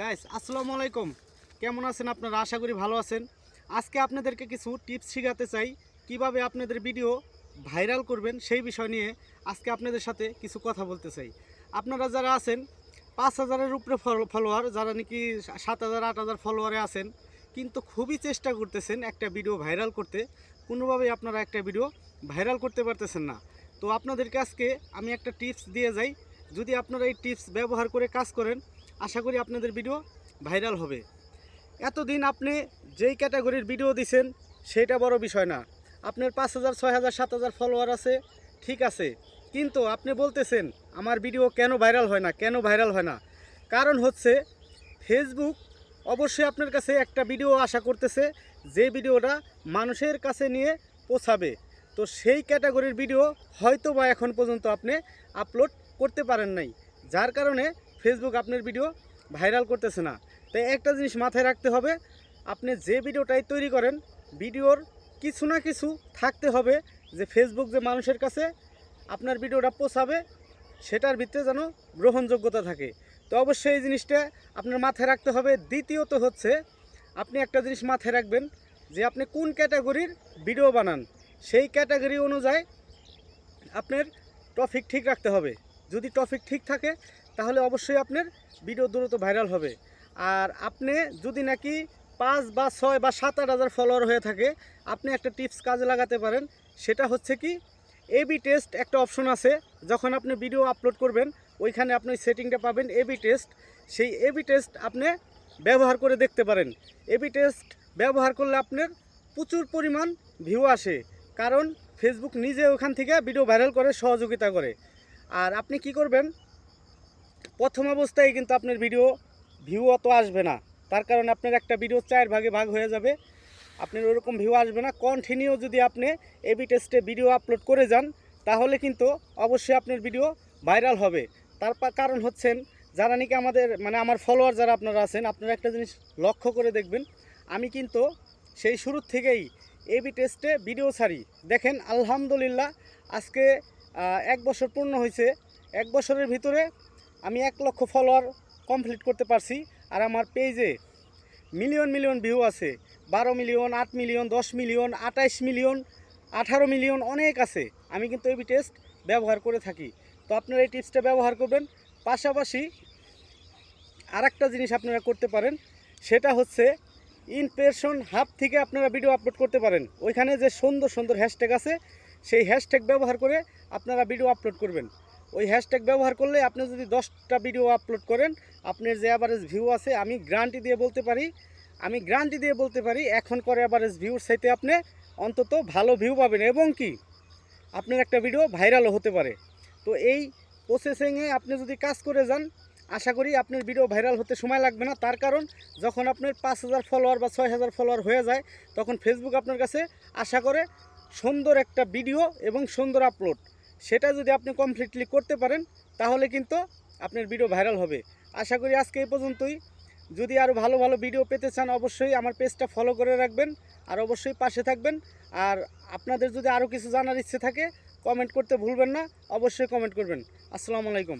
Guys আসসালামু আলাইকুম। কেমন আছেন আপনারা? আশা করি ভালো আছেন। আজকে আপনাদেরকে কিছু টিপস শেখাতে চাই, কীভাবে আপনাদের ভিডিও ভাইরাল করবেন সেই বিষয় নিয়ে আজকে আপনাদের সাথে কিছু কথা বলতে চাই। আপনারা যারা আছেন, পাঁচ হাজারের উপরে ফলোয়ার যারা নাকি সাত হাজার, আট হাজার ফলোয়ারে আছেন, কিন্তু খুবই চেষ্টা করতেছেন একটা ভিডিও ভাইরাল করতে, কোনোভাবেই আপনারা একটা ভিডিও ভাইরাল করতে পারতেছেন না। তো আপনাদেরকে আজকে আমি একটা টিপস দিয়ে যাই। যদি আপনারা এই টিপস ব্যবহার করে কাজ করেন আশা করি আপনাদের ভিডিও ভাইরাল হবে। এতদিন আপনি যেই ক্যাটাগরির ভিডিও দিছেন সেটা বড় বিষয় না। আপনার পাঁচ হাজার, ছয় হাজার, সাত হাজার ফলোয়ার আছে, ঠিক আছে। কিন্তু আপনি বলতেছেন, আমার ভিডিও কেন ভাইরাল হয় না, কেন ভাইরাল হয় না? কারণ হচ্ছে ফেসবুক অবশ্যই আপনার কাছে একটা ভিডিও আশা করতেছে, যে ভিডিওটা মানুষের কাছে নিয়ে পৌঁছাবে। তো সেই ক্যাটাগরির ভিডিও হয়তো বা এখন পর্যন্ত আপনি আপলোড করতে পারেন নাই। যার কারণে ফেসবুক আপনার ভিডিও ভাইরাল করতেছে না। তাই একটা জিনিস মাথায় রাখতে হবে, আপনি যে ভিডিওটাই তৈরি করেন ভিডিওর কিছু না কিছু থাকতে হবে যে ফেসবুক যে মানুষের কাছে আপনার ভিডিওটা পৌঁছাবে সেটার ভিতরে যেন গ্রহণযোগ্যতা থাকে। তো অবশ্যই এই জিনিসটা আপনার মাথায় রাখতে হবে। দ্বিতীয়ত হচ্ছে, আপনি একটা জিনিস মাথায় রাখবেন যে আপনি কোন ক্যাটাগরির ভিডিও বানান। সেই ক্যাটাগরি অনুযায়ী আপনার টপিক ঠিক রাখতে হবে। যদি টপিক ঠিক থাকে তাহলে অবশ্যই আপনার ভিডিও দ্রুত ভাইরাল হবে। আর আপনি যদি নাকি পাঁচ বা ছয় বা সাত, আট হাজার ফলোয়ার হয়ে থাকে, আপনি একটা টিপস কাজে লাগাতে পারেন। সেটা হচ্ছে কি এবি টেস্ট একটা অপশন আছে, যখন আপনি ভিডিও আপলোড করবেন, ওইখানে আপনি ওই সেটিংটা পাবেন এবি টেস্ট সেই এবি টেস্ট আপনি ব্যবহার করে দেখতে পারেন। এবি টেস্ট ব্যবহার করলে আপনার প্রচুর পরিমাণ ভিউ আসে। কারণ ফেসবুক নিজে ওখান থেকে ভিডিও ভাইরাল করে, সহযোগিতা করে। আর আপনি কি করবেন প্রথম অবস্থায় কিন্তু আপনার ভিডিও ভিউ অত আসবে না। তার কারণে আপনার একটা ভিডিও চার ভাগে ভাগ হয়ে যাবে। আপনার ওরকম ভিউ আসবে না। কন্টিনিউ যদি আপনি এবি টেস্টে ভিডিও আপলোড করে যান, তাহলে কিন্তু অবশ্যই আপনার ভিডিও ভাইরাল হবে। তার কারণ হচ্ছেন, যারা নাকি আমাদের মানে আমার ফলোয়ার যারা আপনারা আছেন, আপনারা একটা জিনিস লক্ষ্য করে দেখবেন। আমি কিন্তু সেই শুরুর থেকেই এবি টেস্টে ভিডিও ছাড়ি। দেখেন, আলহামদুলিল্লাহ, আজকে এক বছর পূর্ণ হয়েছে। এক বছরের ভিতরে আমি এক লক্ষ ফলোয়ার কমপ্লিট করতে পারছি আর আমার পেজে মিলিয়ন মিলিয়ন ভিউ আছে, বারো মিলিয়ন আট মিলিয়ন দশ মিলিয়ন আঠাইশ মিলিয়ন আঠারো মিলিয়ন অনেক আছে। আমি কিন্তু এবি টেস্ট ব্যবহার করে থাকি। তো আপনারা এই টিপসটা ব্যবহার করবেন। পাশাপাশি আরেকটা জিনিস আপনারা করতে পারেন, সেটা হচ্ছে ইনপ্রেশন হাব থেকে আপনারা ভিডিও আপলোড করতে পারেন। ওইখানে যে সুন্দর সুন্দর হ্যাশট্যাগ আছে, সেই হ্যাশট্যাগ ব্যবহার করে আপনারা ভিডিও আপলোড করবেন। ওই হ্যাশট্যাগ ব্যবহার করলে আপনি যদি দশটা ভিডিও আপলোড করেন, আপনার যে অ্যাভারেজ ভিউ আছে, আমি গ্যারান্টি দিয়ে বলতে পারি, আমি গ্যারান্টি দিয়ে বলতে পারি, এখন করে অ্যাভারেজ ভিউর সাইতে আপনি অন্তত ভালো ভিউ পাবেন। এবং কি? আপনার একটা ভিডিও ভাইরালও হতে পারে। তো এই প্রসেসিংয়ে আপনি যদি কাজ করে যান, আশা করি আপনার ভিডিও ভাইরাল হতে সময় লাগবে না। তার কারণ, যখন আপনার পাঁচ হাজার ফলোয়ার বা ছয় হাজার ফলোয়ার হয়ে যায়, তখন ফেসবুক আপনার কাছে আশা করে সুন্দর একটা ভিডিও এবং সুন্দর আপলোড সেটা যদি আপনি কমপ্লিটলি করতে পারেন, তাহলে কিন্তু আপনার ভিডিও ভাইরাল হবে। আশা করি আজকে এই পর্যন্তই। যদি আরও ভালো ভালো ভিডিও পেতে চান, অবশ্যই আমার পেজটা ফলো করে রাখবেন, আর অবশ্যই পাশে থাকবেন। আর আপনাদের যদি আরও কিছু জানার ইচ্ছে থাকে কমেন্ট করতে ভুলবেন না, অবশ্যই কমেন্ট করবেন। আসসালামু আলাইকুম।